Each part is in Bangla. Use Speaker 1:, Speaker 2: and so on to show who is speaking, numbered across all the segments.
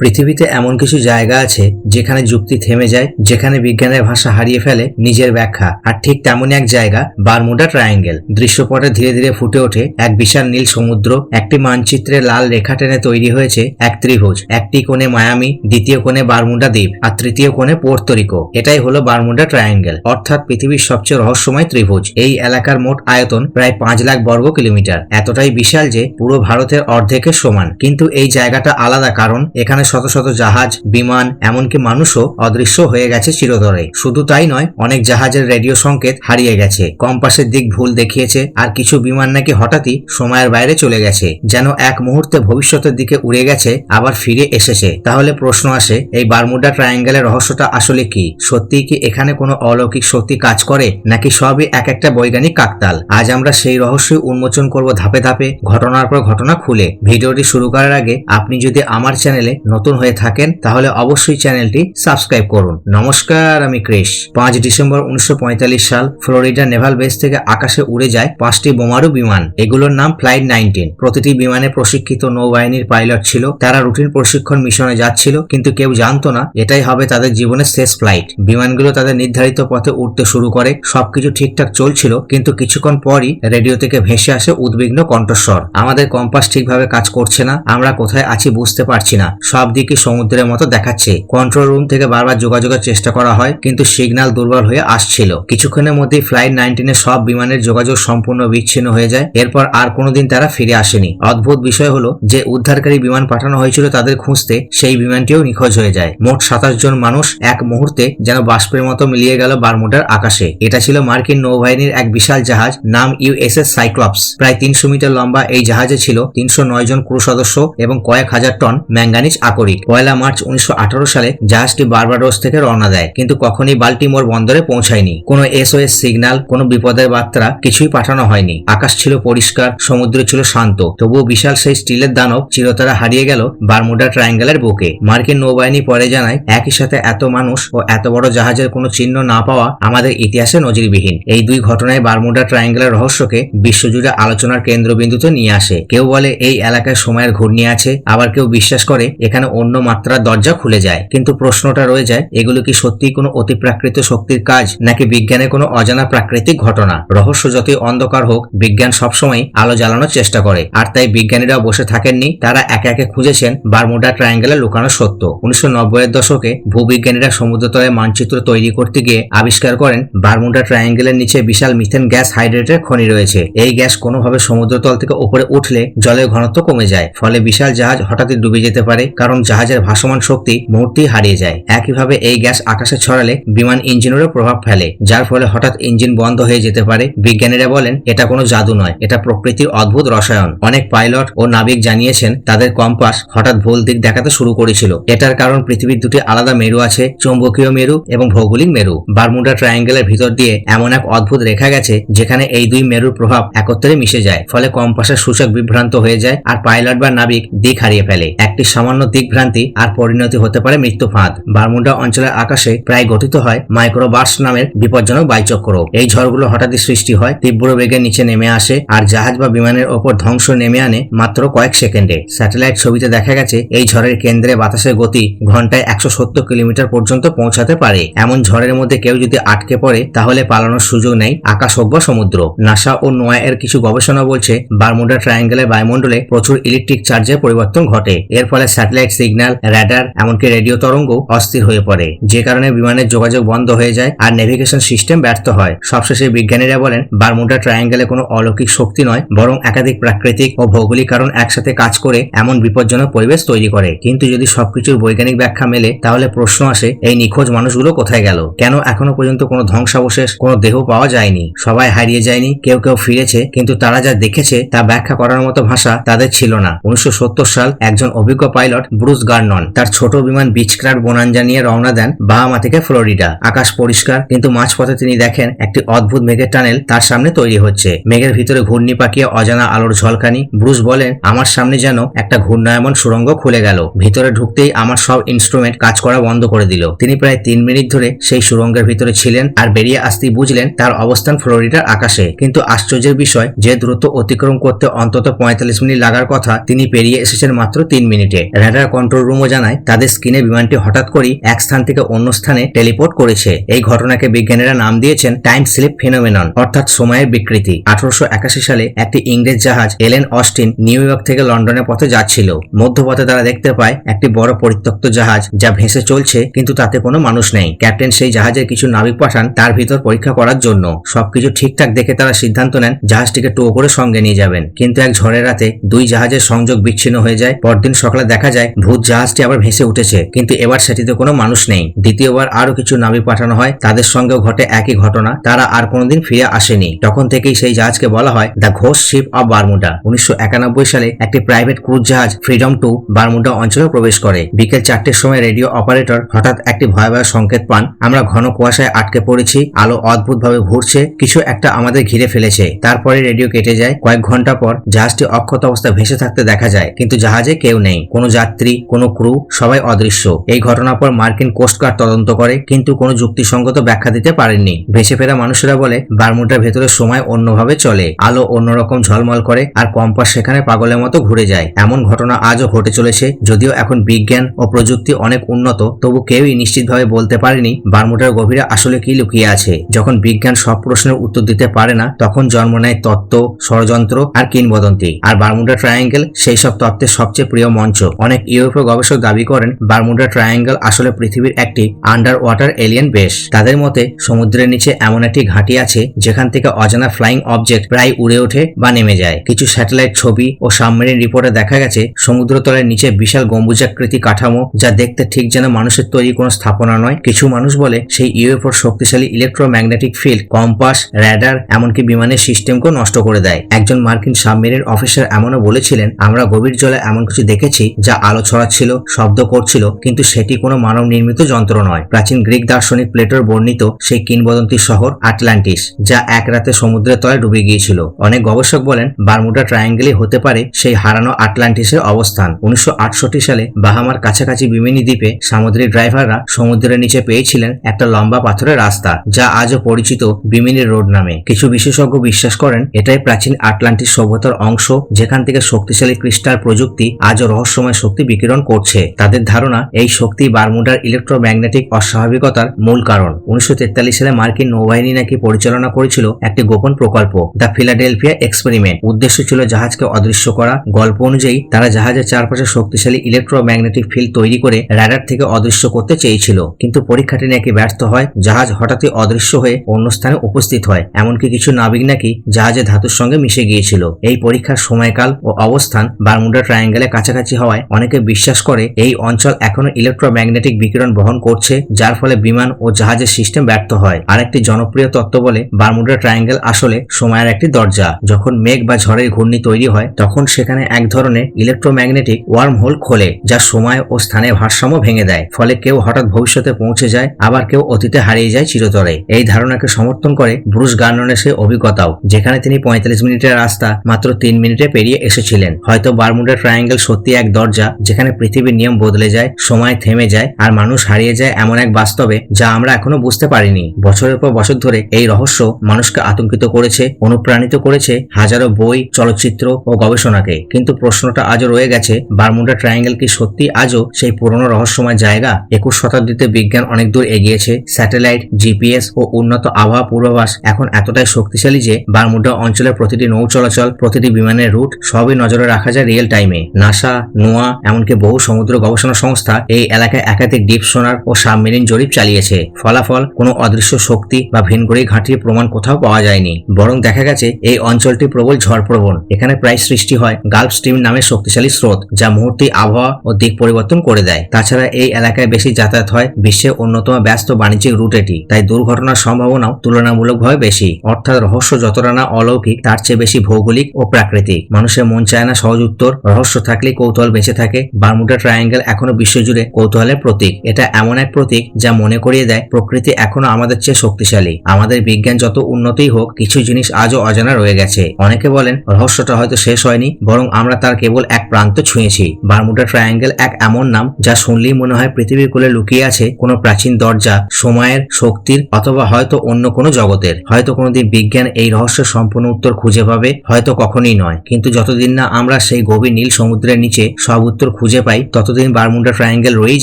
Speaker 1: পৃথিবীতে এমন কিছু জায়গা আছে যেখানে যুক্তি থেমে যায়, যেখানে বিজ্ঞানের ভাষা হারিয়ে ফেলে নিজের ব্যাখ্যা। আর ঠিক তেমনই এক জায়গা, বারমুডা ট্রায়াঙ্গেল। দৃশ্যপটে ধীরে ধীরে ফুটে ওঠে এক বিশাল নীল সমুদ্র, একটি মানচিত্রে লাল রেখা টেনে তৈরি হয়েছে এক ত্রিভুজ। একটি কোণে মায়ামি, দ্বিতীয় কোণে বারমুডা দ্বীপ, আর তৃতীয় কোণে পোর্তরিকো এটাই হলো বারমুডা ট্রায়াঙ্গেল, অর্থাৎ পৃথিবীর সবচেয়ে রহস্যময় ত্রিভুজ। এই এলাকার মোট আয়তন প্রায় পাঁচ লাখ বর্গ কিলোমিটার। এতটাই বিশাল যে পুরো ভারতের অর্ধেকের সমান। কিন্তু এই জায়গাটা আলাদা, কারণ এখানে শত শত জাহাজ, বিমান, এমনকি মানুষও অদৃশ্য হয়ে গেছে চিরতরে। শুধু তাই নয়, অনেক জাহাজের রেডিও সংকেত হারিয়ে গেছে। কম্পাসের দিক ভুল দেখিয়েছে, আর কিছু বিমান নাকি হঠাৎই সময়ের বাইরে চলে গেছে, যেন এক মুহূর্তে ভবিষ্যতের দিকে উড়ে গেছে, আবার ফিরে এসেছে। তাহলে প্রশ্ন আসে, এই বারমুডা ট্রায়াঙ্গেলের রহস্যটা আসলে কি? সত্যিই কি এখানে কোনো অলৌকিক শক্তি কাজ করে, নাকি সবই এক একটা বৈজ্ঞানিক কাকতাল? আজ আমরা সেই রহস্য উন্মোচন করব ধাপে ধাপে, ঘটনার পর ঘটনা খুলে। ভিডিওটি শুরু করার আগে, আপনি যদি আমার চ্যানেলে নতুন হয়ে থাকেন, তাহলে অবশ্যই চ্যানেলটি সাবস্ক্রাইব করুন। নমস্কার, আমি ক্রিশ। পাঁচ ডিসেম্বর উনিশশো পঁয়তাল্লিশ সাল, ফ্লোরিডা নেভাল বেস থেকে আকাশে উড়ে যায় পাঁচটি বোমারু বিমান। এগুলোর নাম ফ্লাইট নাইনটিন। প্রতিটি বিমানে প্রশিক্ষিত নৌবাহিনীর পাইলট ছিল, তারা রুটিন প্রশিক্ষণ মিশনে যাচ্ছিল, কিন্তু কেউ জানতো না, এটাই হবে তাদের জীবনের শেষ ফ্লাইট। বিমানগুলো তাদের নির্ধারিত পথে উঠতে শুরু করে, সবকিছু ঠিকঠাক চলছিল, কিন্তু কিছুক্ষণ পরই রেডিও থেকে ভেসে আসে উদ্বিগ্ন কণ্ঠস্বর। আমাদের কম্পাস ঠিকভাবে কাজ করছে না, আমরা কোথায় আছি বুঝতে পারছি না। সব দিকে সমুদ্রের মতো দেখাচ্ছে। কন্ট্রোল রুম থেকে বারবার যোগাযোগের চেষ্টা করা হয়, কিন্তু সিগন্যাল দুর্বল হয়ে আসছিল। কিছুক্ষণের মধ্যেই ফ্লাইট নাইনটিনের সব বিমানের যোগাযোগ সম্পূর্ণ বিচ্ছিন্ন হয়ে যায়। এরপর আর কোনোদিন তারা ফিরে আসেনি। অদ্ভুত বিষয় হলো, যে উদ্ধারকারী বিমান পাঠানো হয়েছিল তাদের খুঁজতে, সেই বিমানটিও নিখোঁজ হয়ে যায়। মোট সাতাশ জন মানুষ এক মুহূর্তে যেন বাষ্পের মতো মিলিয়ে গেল বারমুডার আকাশে। এটা ছিল মার্কিন নৌবাহিনীর এক বিশাল জাহাজ, নাম ইউএসএস সাইক্লপস। প্রায় তিনশো মিটার লম্বা এই জাহাজে ছিল তিনশো নয় জন ক্রু সদস্য এবং কয়েক হাজার টন ম্যাঙ্গানিজ আকরিক পয়লা মার্চ উনিশশো আঠারো সালে জাহাজটি বার্বাডোস থেকে রওনা দেয়, কিন্তু কখনই বাল্টিমোর বন্দরে পৌঁছায়নি। কোনো এসওএস সিগন্যাল কোনো বিপদের বার্তা কিছুই পাঠানো হয়নি। আকাশ ছিল পরিষ্কার, সমুদ্র ছিল শান্ত, তবুও বিশাল সেই স্টিলের দানব চিরতরা হারিয়ে গেল বারমুডা ট্রায়াঙ্গেলের বুকে। মার্কিন নৌবাহিনী পরে জানায়, একই সাথে এত মানুষ ও এত বড় জাহাজের কোনো চিহ্ন না পাওয়া আমাদের ইতিহাসে নজিরবিহীন। এই দুই ঘটনায় বারমুডা ট্রায়াঙ্গেলের রহস্যকে বিশ্বজুড়ে আলোচনার কেন্দ্রবিন্দুতে নিয়ে আসে। কেউ বলে, এই এলাকায় সময়ের ঘূর্ণি আছে। আবার কেউ বিশ্বাস করে, এখানে অন্য মাত্রার দরজা খুলে যায়। কিন্তু প্রশ্নটা রয়ে যায়, এগুলো কি সত্যিই কোনো অতিপ্রাকৃত শক্তির কাজ, নাকি বিজ্ঞানের কোনো অজানা প্রাকৃতিক ঘটনা? রহস্য যতই অন্ধকার হোক, বিজ্ঞান সবসময় আলো জ্বালানোর চেষ্টা করে। আর তাই বিজ্ঞানীরা বসে থাকেননি, তারা একে একে খুঁজেছেন বারমুডা ট্রায়াঙ্গেলে লুকানো সত্য। উনিশশো এর দশকে ভূবিজ্ঞানীরা সমুদ্রতলে মানচিত্র তৈরি করতে গিয়ে আবিষ্কার করেন, বারমুডা ট্রায়াঙ্গেলের নিচে বিশাল মিথেন গ্যাস হাইড্রেটের খনি রয়েছে। এই গ্যাস কোনোভাবে সমুদ্রতল থেকে উপরে উঠলে জলের ঘনত্ব কমে যায়, ফলে বিশাল জাহাজ হঠাৎই ডুবে যেতে পারে, কারণ জাহাজের ভাসমান শক্তি মুহূর্তেই হারিয়ে যায়। একইভাবে এই গ্যাস আকাশে ছড়ালে বিমান ইঞ্জিনেরও প্রভাব ফেলে, যার ফলে হঠাৎ ইঞ্জিন বন্ধ হয়ে যেতে পারে। বিজ্ঞানীরা বলেন, এটা কোনো জাদু নয়, এটা প্রকৃতির অদ্ভুত রসায়ন। অনেক পাইলট ও নাবিক জানিয়েছেন, তাদের কম্পাস হঠাৎ ভুল দিক দেখাতে শুরু করেছিল। এটার কারণ পৃথিবীর দুটি আলাদা মেরু আছে, চৌম্বকীয় মেরু এবং ভৌগোলিক মেরু। বারমুডা ট্রায়াঙ্গেলের ভিতর দিয়ে এমন এক অদ্ভুত রেখা গেছে, যেখানে এই দুই মেরুর প্রভাব একত্রে মিশে যায়, ফলে কম্পাসের সূচক বিভ্রান্ত হয়ে যায় আর পাইলট বা নাবিক দিক হারিয়ে ফেলে। একটি সামান্য দিকভ্রান্তি আর পরিণতি হতে পারে মৃত্যু ফাঁদ। বারমুডা অঞ্চলের আকাশে প্রায় গঠিত হয় মাইক্রোবার্স নামের বিপজ্জনক বায়ুচক্র এই ঝড়গুলো হঠাৎই সৃষ্টি হয়, তীব্র বেগে নিচে নেমে আসে আর জাহাজ বা বিমানের ওপর ধ্বংস নেমে আনে মাত্র কয়েক সেকেন্ডে। স্যাটেলাইট ছবিতে দেখা গেছে, এই ঝড়ের কেন্দ্রে বাতাসের গতি ঘন্টায় একশো সত্তর কিলোমিটার পর্যন্ত পৌঁছাতে পারে। এমন ঝড়ের মধ্যে কেউ যদি আটকে পড়ে, তাহলে পালানোর সুযোগ নেই আকাশ সমুদ্র। নাসা ও নোয়া এর কিছু গবেষণা বলছে, বারমুডা ট্রায়াঙ্গেলের বায়ুমণ্ডলে প্রচুর ইলেকট্রিক চার্জের পরিবর্তন ঘটে। এর ফলে স্যাটেলাইট সিগন্যাল র্যাডার এমনকি রেডিও তরঙ্গ অস্থির হয়ে পড়ে। যে কারণে বিমানের যোগাযোগ বন্ধ হয়ে যায় আর নেভিগেশন সিস্টেম ব্যর্থ হয়। সবশেষে বিজ্ঞানীরা বলেন, বারমুডা ট্রায়াঙ্গেলে কোনো অলৌকিক শক্তি নয়, বরং একাধিক প্রাকৃতিক ও ভৌগোলিক কারণ একসাথে কাজ করে এমন বিপজ্জনক পরিবেশ তৈরি করে। কিন্তু যদি সবকিছুর বৈজ্ঞানিক ব্যাখ্যা মেলে, তাহলে প্রশ্ন আসে, এই নিখোঁজ মানুষগুলো কোথায় গেল? কেন এখনও পর্যন্ত কোনো ধ্বংসাবশেষ, কোনো দেহ পাওয়া যায়নি? সবাই হারিয়ে যায়নি, কেউ কেউ ফিরেছে, কিন্তু তারা যা দেখেছে, তা ব্যাখ্যা করার মতো ভাষা তাদের ছিল না। উনিশশো সত্তর সাল একজন অভিজ্ঞ পাইলট ব্রুস গার্নন। তার ছোট বিমান বিচক্রার বোনাঞ্জা নিয়ে রওনা দেন বাহামা থেকে ফ্লোরিডা। আকাশ পরিষ্কার, কিন্তু মাঝপথে তিনি দেখেন একটি অদ্ভুত মেঘের টানেল তার সামনে তৈরি হচ্ছে। মেঘের ভিতরে ঘূর্ণি পাকিয়ে অজানা আলোর ঝলকানি, ব্রুস বলেন, আমার সামনে যেন একটা ঘূর্ণায়মন সুড়ঙ্গ খুলে গেল। ভিতরে ঢুকতেই আমার সব ইনস্ট্রুমেন্ট কাজ করা বন্ধ করে দিল। তিনি প্রায় তিন মিনিট ধরে সেই সুড়ঙ্গের ভিতরে ছিলেন আর বেরিয়ে আসতেই বুঝলেন তার অবস্থান ফ্লোরিডার আকাশে। কিন্তু আশ্চর্যের বিষয়, যে দ্রুত অতিক্রম করতে অন্তত পঁয়তাল্লিশ মিনিট লাগার কথা তিনি পেরিয়ে এসেছেন মাত্র তিন মিনিটে। র্যাডার কন্ট্রোল রুমও জানায়, তাদের স্ক্রিনে বিমানটি হঠাৎ করেই এক স্থান থেকে অন্য স্থানে টেলিপোর্ট করেছে। এই ঘটনাকে বিজ্ঞানীরা নাম দিয়েছেন টাইম স্লিপ ফিনোমেনন অর্থাৎ সময়ের বিকৃতি। আঠারোশো একাশি সালে একটি ইংরেজ জাহাজ এলেন অস্টিন, নিউ ইয়র্ক থেকে লন্ডনের পথে যাচ্ছিল। মধ্যপথে তারা দেখতে পায় একটি বড় পরিত্যক্ত জাহাজ যা ভেসে চলছে, কিন্তু তাতে কোনো মানুষ নেই। ক্যাপ্টেন সেই জাহাজের কিছু নাবিক পাঠান তার ভিতর পরীক্ষা করার জন্য। সবকিছু ঠিকঠাক দেখে তারা সিদ্ধান্ত নেন, জাহাজটিকে টো করে সঙ্গে নিয়ে যাবেন। কিন্তু এক ঝড়ের রাতে দুই জাহাজের সংযোগ বিচ্ছিন্ন হয়ে যায়। পরদিন সকালে দেখা যায় ভূত জাহাজটি আবার ভেসে উঠেছে, কিন্তু এবার সেটিতে কোনো মানুষ নেই। দ্বিতীয়বার আরও কিছু নাবিক পাঠানো হয়, তাদের সঙ্গেও ঘটে একই ঘটনা, তারা আর কোনোদিন ফিরে আসেনি। তখন থেকেই সেই জাহাজকে বলা হয় দ্য ঘোষ শিপ অব বারমুডা। উনিশশো একানব্বই সালে একটি প্রাইভেট ক্রুজ জাহাজ ফ্রিডম টু বারমুডা অঞ্চলে প্রবেশ করে। বিকেল চারটের সময় রেডিও অপারেটর হঠাৎ একটি ভয়াবহ সংকেত পান, আমরা ঘন কুয়াশায় আটকে পড়েছি, আলো অদ্ভুতভাবে ঘুরছে, কিছু একটা আমাদের ঘিরে ফেলেছে। তারপরে রেডিও কেটে যায়। কয়েক ঘণ্টা পর জাহাজটি অক্ষত অবস্থায় ভেসে থাকতে দেখা যায়, কিন্তু জাহাজে কেউ নেই। কোনো যাত্রী কোনো ক্রু সবাই অদৃশ্য। এই ঘটনার পর মার্কিন কোস্টগার্ড তদন্ত করে, কিন্তু কোনো যুক্তিসঙ্গত ব্যাখ্যা দিতে পারেননি। ভেসে ফেরা মানুষেরা বলে বারমুটার ভেতরে সময় অন্যভাবে চলে। আলো অন্যরকম ঝলমল করে, আর কম্পাস সেখানে পাগলের মতো ঘুরে যায়। এমন ঘটনা আজও ঘটে চলেছে, যদিও এখন বিজ্ঞান ও প্রযুক্তি অনেক উন্নত, তবু কেউই নিশ্চিতভাবে বলতে পারেনি বারমুটার গভীরে আসলে কি লুকিয়ে আছে। যখন বিজ্ঞান সব প্রশ্নের উত্তর দিতে পারে না, তখন জন্ম নেয় তত্ত্ব, ষড়যন্ত্র আর কিংবদন্তি। আর বারমুডা ট্রায়াঙ্গেল, সেই সব তত্ত্বের সবচেয়ে প্রিয় মঞ্চ। অনেক ইউরোপীয় গবেষক দাবি করেন, বারমুডা ট্রায়াঙ্গেল আসলে পৃথিবীর একটি আন্ডার ওয়াটার এলিয়েন বেশ। তাদের মতে, সমুদ্রের নিচে এমন একটি ঘাঁটি আছে, যেখান থেকে অজানা ফ্লাইং অবজেক্ট প্রায় উড়ে ওঠে বা নেমে যায়। কিছু স্যাটেলাইট ছবি ও সাবমেরিন রিপোর্টে দেখা গেছে, সমুদ্রতলের নিচে বিশাল গম্বুজাকৃতি কাঠামো, যা দেখতে ঠিক যেন মানুষের তৈরি কোনো স্থাপনা নয়। কিছু মানুষ বলে, সেই ইউএফওর শক্তিশালী ইলেকট্রোম্যাগনেটিক ফিল্ড কম্পাস র্যাডার এমনকি বিমানের সিস্টেমকেও নষ্ট করে দেয়। একজন মার্কিন সাবমেরিন অফিসার এমনও বলেছিলেন, আমরা গভীর জলে এমন কিছু দেখেছি, যা আলো ছড়াচ্ছিল, শব্দ করছিল, কিন্তু সেটি কোনো মানব নির্মিত যন্ত্র নয়। প্রাচীন গ্রিক দার্শনিক প্লেটোর বর্ণিত সেই কিংবদন্তি শহর আটলান্টিস, যা এক রাতে সমুদ্রের তলায় ডুবে গিয়েছিল। অনেক গবেষক বলেন, বারমুডা ট্রায়াঙ্গেলই হতে পারে সেই হারানো আটলান্টিসের অবস্থান। উনিশশো আটষট্টি সালে বাহামার কাছাকাছি বিমিনি দ্বীপে সামুদ্রিক ড্রাইভাররা সমুদ্রের নিচে পেয়েছিলেন একটা লম্বা পাথরের রাস্তা, যা আজও পরিচিত বিমিনি রোড নামে। কিছু বিশেষজ্ঞ বিশ্বাস করেন, এটাই প্রাচীন আটলান্টিস সভ্যতার অংশ, যেখান থেকে শক্তিশালী ক্রিস্টাল প্রযুক্তি আজও রহস্যময় শক্তি বিকিরণ করছে। তাদের ধারণা, এই শক্তি বারমুডার ইলেকট্রোম্যাগনেটিক অস্বাভাবিকতার মূল কারণ। উনিশশো তেতাল্লিশ সালে মার্কিন নৌবাহিনী নাকি পরিচালনা করেছিল একটি গোপন প্রকল্প, দ্য ফিলাডেলফিয়া এক্সপেরিমেন্ট। উদ্দেশ্য ছিল জাহাজকে অদৃশ্য করা। গল্প অনুযায়ী, তারা জাহাজের চারপাশে শক্তিশালী ইলেকট্রোম্যাগনেটিক ফিল্ড তৈরি করে র্যাডার থেকে অদৃশ্য করতে চেয়েছিল। কিন্তু পরীক্ষাটি নাকি ব্যর্থ হয়, জাহাজ হঠাৎই অদৃশ্য হয়ে অন্য স্থানে উপস্থিত হয়। এমনকি কিছু নাবিক নাকি জাহাজের ধাতুর সঙ্গে মিশে গিয়েছিল। এই পরীক্ষার সময়কাল ও অবস্থান বারমুডা ট্রায়াঙ্গেলের কাছাকাছি হওয়ায় অনেকে বিশ্বাস করে, এই অঞ্চল এখনও ইলেকট্রোম্যাগনেটিক বিকিরণ বহন করছে, যার ফলে বিমান ও জাহাজের সিস্টেম ব্যর্থ হয়। আরেকটি জনপ্রিয় তত্ত্ব বলে, বারমুডা ট্রায়াঙ্গেল আসলে সময়ের একটি দরজা। যখন মেঘ বা ঝড়ের ঘূর্ণি তৈরি হয়, তখন সেখানে এক ধরনের ইলেকট্রোম্যাগনেটিক ওয়ার্ম হোল খোলে, যা সময় ও স্থানের ভারসাম্য ভেঙে দেয়। ফলে কেউ হঠাৎ ভবিষ্যতে পৌঁছে যায়, আবার কেউ অতীতে হারিয়ে যায় চিরতরে। এই ধারণাকে সমর্থন করে ব্রুস গার্ননের সেই অভিজ্ঞতাও, যেখানে তিনি পঁয়তাল্লিশ মিনিটের রাস্তা মাত্র তিন মিনিটে পেরিয়ে এসেছিলেন। হয়তো বারমুডা ট্রায়াঙ্গেল সত্যি এক দরজা যেখানে পৃথিবীর নিয়ম বদলে যায়, সময় থেমে যায় আর মানুষ হারিয়ে যায় এমন এক বাস্তবে যা আমরা এখনও বুঝতে পারিনি। বছরের পর বছর ধরে এই রহস্য মানুষকে আতঙ্কিত করেছে, অনুপ্রাণিত করেছে হাজারো বই, চলচ্চিত্র ও গবেষণাকে। কিন্তু প্রশ্নটা আজও রয়ে গেছে, বারমুডা ট্রায়াঙ্গেল কি সত্যি আজও সেই পুরনো রহস্যময় জায়গা? একুশ শতাব্দীতে বিজ্ঞান অনেক দূর এগিয়েছে, স্যাটেলাইট, জিপিএস ও উন্নত আবহাওয়া পূর্বাভাস এখন এতটাই শক্তিশালী যে বারমুডা অঞ্চলের প্রতিটি নৌ চলাচল, প্রতিটি বিমানের রুট সবই নজরে রাখা যায় রিয়েল টাইমে। নাসা, নোয়া এমনকি বহু সমুদ্র গবেষণা সংস্থা এই এলাকায় একাধিক ডিপ সোনার ও সাবমেরিন জরিপ চালিয়েছে। ফলাফল, কোনো অদৃশ্য শক্তি বা ভিনগড়ি ঘাঁটির প্রমাণ কোথাও পাওয়া যায়নি। বরং দেখা গেছে, এই অঞ্চলটি প্রবল ঝড়প্রবণ। এখানে প্রায় সৃষ্টি হয় গালফ স্ট্রিম নামের শক্তিশালী স্রোত, যা মুহূর্তে আবহাওয়া ও দিক পরিবর্তন করে দেয়। তাছাড়া এই এলাকায় বেশি যাতায়াত হয় বিশ্বের অন্যতম ব্যস্ত বাণিজ্যিক রুট এটি। তাই দুর্ঘটনার সম্ভাবনাও তুলনামূলকভাবে বেশি। অর্থাৎ রহস্য যতটা না অলৌকিক, তার চেয়ে বেশি ভৌগোলিক ও প্রাকৃতিক। মানুষের মন চায় না সহজ উত্তর, রহস্য থাকলে কৌতূহল বেঁচে থাকে বারমুডা ট্রায়াঙ্গেল এখনও বিশ্বজুড়ে কৌতূহলের প্রতীক। এটা এমন এক প্রতীক যা মনে করিয়ে দেয়, প্রকৃতি এখনও আমাদের চেয়ে শক্তিশালী। আমাদের বিজ্ঞান যত উন্নতই হোক, কিছু জিনিস আজও অজানা রয়ে গেছে। অনেকে বলেন, রহস্যটা হয়তো শেষ হয়নি, বরং আমরা তার কেবল এক প্রান্ত ছুঁয়েছি। বারমুডা ট্রায়াঙ্গেল এক এমন নাম যা শুনলেই মনে হয় পৃথিবীর কোলে লুকিয়ে আছে কোনো প্রাচীন দরজা, সময়ের, শক্তির, অথবা হয়তো অন্য কোনো জগতের। হয়তো কোনোদিন বিজ্ঞান এই রহস্যের সম্পূর্ণ উত্তর খুঁজে পাবে, হয়তো কখনই নয়। কিন্তু যতদিন না আমরা সেই গভীর নীল সমুদ্রের নিচে সব উত্তর খুঁজে পাই, ততদিন বারমুন্ডা ট্রায়াঙ্গেল রয়েই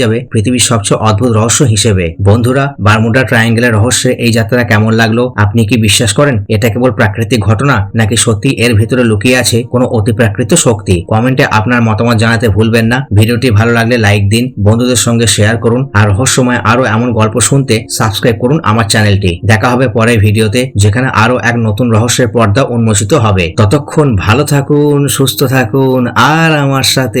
Speaker 1: যাবে, পৃথিবীর সবচেয়ে অদ্ভুত রহস্য হিসেবে। বন্ধুরা, বারমুডা ট্রায়াঙ্গেলের রহস্যে এই যাত্রা কেমন লাগল? আপনি কি বিশ্বাস করেন? এটা কেবল প্রাকৃতিক ঘটনা, নাকি সত্যি এর ভিতরে লুকিয়ে আছে কোনো অতিপ্রাকৃত শক্তি? কমেন্টে আপনার মতামত জানাতে ভুলবেন না। ভিডিওটি ভালো লাগলে লাইক দিন, বন্ধুদের সঙ্গে শেয়ার করুন, আর রহস্যময় আরও এমন গল্প শুনতে সাবস্ক্রাইব করুন আমার চ্যানেলটি। দেখা হবে পরের ভিডিওতে, যেখানে আরও এক নতুন রহস্যের পর্দা উন্মোচিত হবে। ততক্ষণ ভালো থাকুন, সুস্থ থাকুন, আর আমার সাথে